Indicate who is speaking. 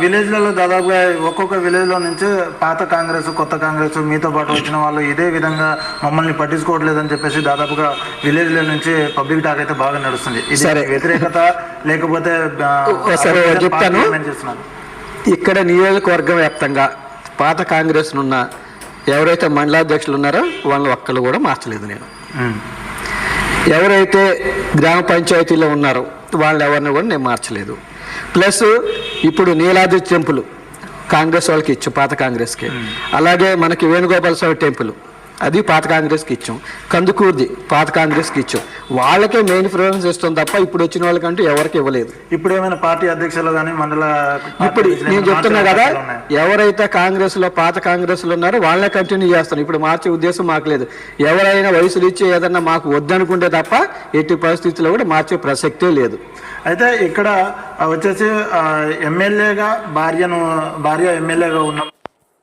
Speaker 1: విలేజ్లలో దాదాపుగా ఒక్కొక్క విలేజ్లో నుంచి పాత కాంగ్రెస్ కొత్త కాంగ్రెస్ మీతో పాటు వచ్చిన వాళ్ళు ఇదే విధంగా మమ్మల్ని పట్టించుకోవట్లేదని చెప్పేసి దాదాపుగా విలేజ్ల నుంచి పబ్లిక్ టాక్ అయితే బాగా నడుస్తుంది ఇది. వ్యతిరేకత లేకపోతే
Speaker 2: చెప్తాను. ఇక్కడ నియోజకవర్గం వ్యాప్తంగా పాత కాంగ్రెస్ ఉన్న ఎవరైతే మండలాధ్యక్షులు ఉన్నారో వాళ్ళని ఒక్కళ్ళు కూడా మార్చలేదు నేను. ఎవరైతే గ్రామ పంచాయతీలో ఉన్నారో వాళ్ళని ఎవరిని కూడా నేను మార్చలేదు ప్లస్ ఇప్పుడు నీలాద్రి టెంపుల్ కాంగ్రెస్ వాళ్ళకి ఇచ్చాం పాత కాంగ్రెస్కి. అలాగే మనకి వేణుగోపాల స్వామి టెంపుల్. అది పాత కాంగ్రెస్కి ఇచ్చాం. కందుకూర్ది పాత కాంగ్రెస్కి ఇచ్చాం. వాళ్ళకే మెయిన్ ప్రిఫరెన్స్ ఇస్తాం తప్ప ఇప్పుడు వచ్చిన వాళ్ళకంటూ ఎవరికి ఇవ్వలేదు.
Speaker 1: ఇప్పుడు ఏమైనా పార్టీ అధ్యక్షులు కానీ మండల
Speaker 2: ఇప్పుడు నేను చెప్తున్నా కదా? ఎవరైతే కాంగ్రెస్లో పాత కాంగ్రెస్లో ఉన్నారో వాళ్ళనే కంటిన్యూ చేస్తాను ఇప్పుడు మార్చే ఉద్దేశం మాకు లేదు. ఎవరైనా వయసులు ఇచ్చి ఏదన్నా మాకు వద్దనుకుంటే తప్ప ఎట్టి పరిస్థితుల్లో కూడా మార్చే ప్రసక్తే లేదు.
Speaker 1: అయితే ఇక్కడ వచ్చేసి ఎమ్మెల్యేగా భార్యను భార్య ఎమ్మెల్యేగా ఉన్న